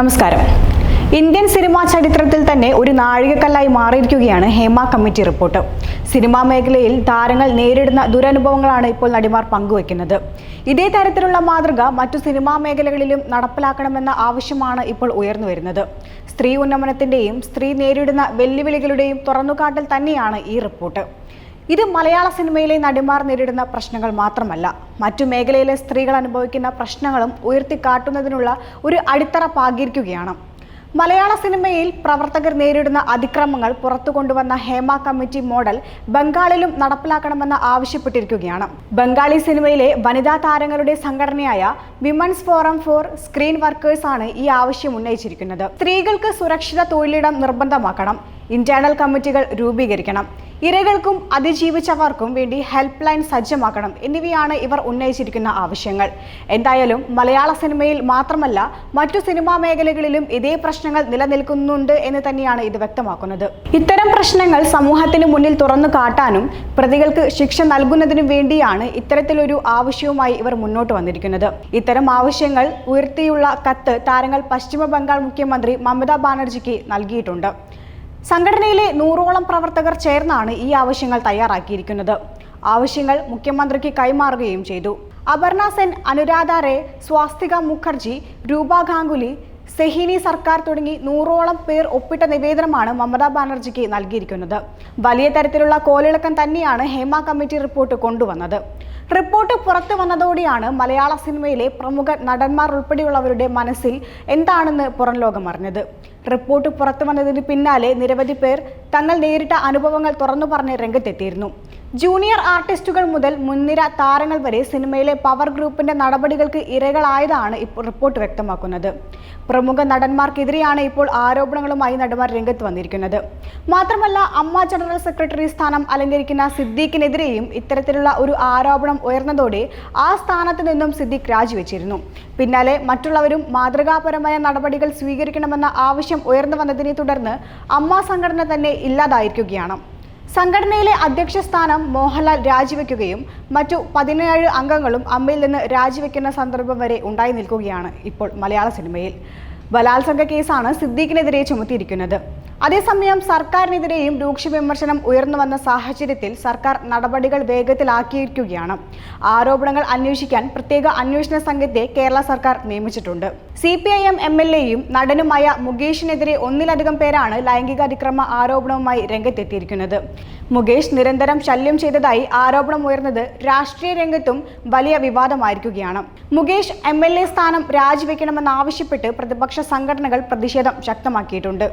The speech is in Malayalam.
നമസ്കാരം. ഇന്ത്യൻ സിനിമാ ചരിത്രത്തിൽ തന്നെ ഒരു നാഴികക്കല്ലായി മാറിയിരിക്കുകയാണ് ഹേമ കമ്മിറ്റി റിപ്പോർട്ട്. സിനിമാ മേഖലയിൽ താരങ്ങൾ നേരിടുന്ന ദുരനുഭവങ്ങളാണ് ഇപ്പോൾ നടിമാർ പങ്കുവെക്കുന്നത്. ഇതേ തരത്തിലുള്ള മാതൃക മറ്റു സിനിമാ മേഖലകളിലും നടപ്പിലാക്കണമെന്ന ആവശ്യമാണ് ഇപ്പോൾ ഉയർന്നു വരുന്നത്. സ്ത്രീ ഉന്നമനത്തിന്റെയും സ്ത്രീ നേരിടുന്ന വെല്ലുവിളികളുടെയും തുറന്നുകാട്ടൽ തന്നെയാണ് ഈ റിപ്പോർട്ട്. ഇത് മലയാള സിനിമയിലെ നടിമാർ നേരിടുന്ന പ്രശ്നങ്ങൾ മാത്രമല്ല. മറ്റു മേഖലയിലെ സ്ത്രീകൾ അനുഭവിക്കുന്ന പ്രശ്നങ്ങളും ഉയർത്തിക്കാട്ടുന്നതിനുള്ള ഒരു അടിത്തറ പാകിയിരിക്കുകയാണ്. മലയാള സിനിമയിൽ പ്രവർത്തകർ നേരിടുന്ന അതിക്രമങ്ങൾ പുറത്തു കൊണ്ടുവന്ന ഹേമ കമ്മിറ്റി മോഡൽ ബംഗാളിലും നടപ്പിലാക്കണമെന്ന് ആവശ്യപ്പെട്ടിരിക്കുകയാണ്. ബംഗാളി സിനിമയിലെ വനിതാ താരങ്ങളുടെ സംഘടനയായ women's forum for screen workers ആണ് ഈ ആവശ്യം ഉന്നയിച്ചിരിക്കുന്നത്. സ്ത്രീകൾക്ക് സുരക്ഷിത തൊഴിലിടം നിർബന്ധമാക്കണം. ഇന്റേണൽ കമ്മിറ്റികൾ രൂപീകരിക്കണം. ഇരകൾക്കും അതിജീവിച്ചവർക്കും വേണ്ടി ഹെൽപ്പ് ലൈൻ സജ്ജമാക്കണം എന്നിവയാണ് ഇവർ ഉന്നയിച്ചിരിക്കുന്ന ആവശ്യങ്ങൾ. എന്തായാലും മലയാള സിനിമയിൽ മാത്രമല്ല മറ്റു സിനിമാ മേഖലകളിലും ഇതേ പ്രശ്നങ്ങൾ നിലനിൽക്കുന്നുണ്ട് എന്ന് തന്നെയാണ് ഇത് വ്യക്തമാക്കുന്നത്. ഇത്തരം പ്രശ്നങ്ങൾ സമൂഹത്തിന് മുന്നിൽ തുറന്നു കാട്ടാനും പ്രതികൾക്ക് ശിക്ഷ നൽകുന്നതിനും വേണ്ടിയാണ് ഇത്തരത്തിലൊരു ആവശ്യവുമായി ഇവർ മുന്നോട്ട് വന്നിരിക്കുന്നത്. ഇത്തരം ആവശ്യങ്ങൾ ഉയർത്തിയുള്ള കത്ത് താരങ്ങൾ പശ്ചിമ ബംഗാൾ മുഖ്യമന്ത്രി മമതാ ബാനർജിക്ക് നൽകിയിട്ടുണ്ട്. സംഘടനയിലെ നൂറോളം പ്രവർത്തകർ ചേർന്നാണ് ഈ ആവശ്യങ്ങൾ തയ്യാറാക്കിയിരിക്കുന്നത്. ആവശ്യങ്ങൾ മുഖ്യമന്ത്രിക്ക് കൈമാറുകയും ചെയ്തു. അപർണ സെൻ അനുരാധ റേ സ്വാസ്തിക മുഖർജി രൂപ ഗാംഗുലി സെഹിനി സർക്കാർ തുടങ്ങി നൂറോളം പേർ ഒപ്പിട്ട നിവേദനമാണ് മമതാ ബാനർജിക്ക് നൽകിയിരിക്കുന്നത്. വലിയ തരത്തിലുള്ള കോലിളക്കം തന്നെയാണ് ഹേമ കമ്മിറ്റി റിപ്പോർട്ട് കൊണ്ടുവന്നത്. റിപ്പോർട്ട് പുറത്തു വന്നതോടെയാണ് മലയാള സിനിമയിലെ പ്രമുഖ നടന്മാർ ഉൾപ്പെടെയുള്ളവരുടെ മനസ്സിൽ എന്താണെന്ന് പുറംലോകം അറിഞ്ഞത്. റിപ്പോർട്ട് പുറത്തു വന്നതിന് പിന്നാലെ നിരവധി പേർ തങ്ങൾ നേരിട്ട അനുഭവങ്ങൾ തുറന്നു പറഞ്ഞ് രംഗത്തെത്തിയിരുന്നു. ജൂനിയർ ആർട്ടിസ്റ്റുകൾ മുതൽ മുൻനിര താരങ്ങൾ വരെ സിനിമയിലെ പവർ ഗ്രൂപ്പിന്റെ നടപടികൾക്ക് ഇരകളായതാണ് ഇപ്പോൾ റിപ്പോർട്ട് വ്യക്തമാക്കുന്നത്. പ്രമുഖ നടന്മാർക്കെതിരെയാണ് ഇപ്പോൾ ആരോപണങ്ങളുമായി നടന്മാർ രംഗത്ത് വന്നിരിക്കുന്നത്. മാത്രമല്ല അമ്മ ജനറൽ സെക്രട്ടറി സ്ഥാനം അലങ്കരിക്കുന്ന സിദ്ദീഖിനെതിരെയും ഇത്തരത്തിലുള്ള ഒരു ആരോപണം ഉയർന്നതോടെ ആ സ്ഥാനത്ത് നിന്നും സിദ്ദീഖ് രാജിവെച്ചിരുന്നു. പിന്നാലെ മറ്റുള്ളവരും മാതൃകാപരമായ നടപടികൾ സ്വീകരിക്കണമെന്ന ആവശ്യം ഉയർന്നു വന്നതിനെ തുടർന്ന് അമ്മ സംഘടന തന്നെ ഇല്ലാതായിരിക്കുകയാണ്. സംഘടനയിലെ അധ്യക്ഷ സ്ഥാനം മോഹൻലാൽ രാജിവെക്കുകയും മറ്റു പതിനേഴ് അംഗങ്ങളും അമ്മയിൽ നിന്ന് രാജിവെക്കുന്ന സന്ദർഭം വരെ ഉണ്ടായി നിൽക്കുകയാണ് ഇപ്പോൾ മലയാള സിനിമയിൽ. ബലാത്സംഗ കേസാണ് സിദ്ദീഖിനെതിരെ ചുമത്തിയിരിക്കുന്നത്. അതേസമയം സർക്കാരിനെതിരെയും രൂക്ഷ വിമർശനം ഉയർന്നു വന്ന സാഹചര്യത്തിൽ സർക്കാർ നടപടികൾ വേഗത്തിലാക്കിയിരിക്കുകയാണ്. ആരോപണങ്ങൾ അന്വേഷിക്കാൻ പ്രത്യേക അന്വേഷണ സംഘത്തെ കേരള സർക്കാർ നിയമിച്ചിട്ടുണ്ട്. C P I M M L എയും നടനുമായ മുകേഷിനെതിരെ ഒന്നിലധികം പേരാണ് ലൈംഗിക അതിക്രമ ആരോപണവുമായി രംഗത്തെത്തിയിരിക്കുന്നത്. മുകേഷ് നിരന്തരം ശല്യം ചെയ്തതായി ആരോപണം ഉയർന്നത് രാഷ്ട്രീയ രംഗത്തും വലിയ വിവാദമായിരിക്കുകയാണ്. മുകേഷ് എം എൽ എ സ്ഥാനം രാജിവെക്കണമെന്നാവശ്യപ്പെട്ട് പ്രതിപക്ഷ സംഘടനകൾ പ്രതിഷേധം ശക്തമാക്കിയിട്ടുണ്ട്.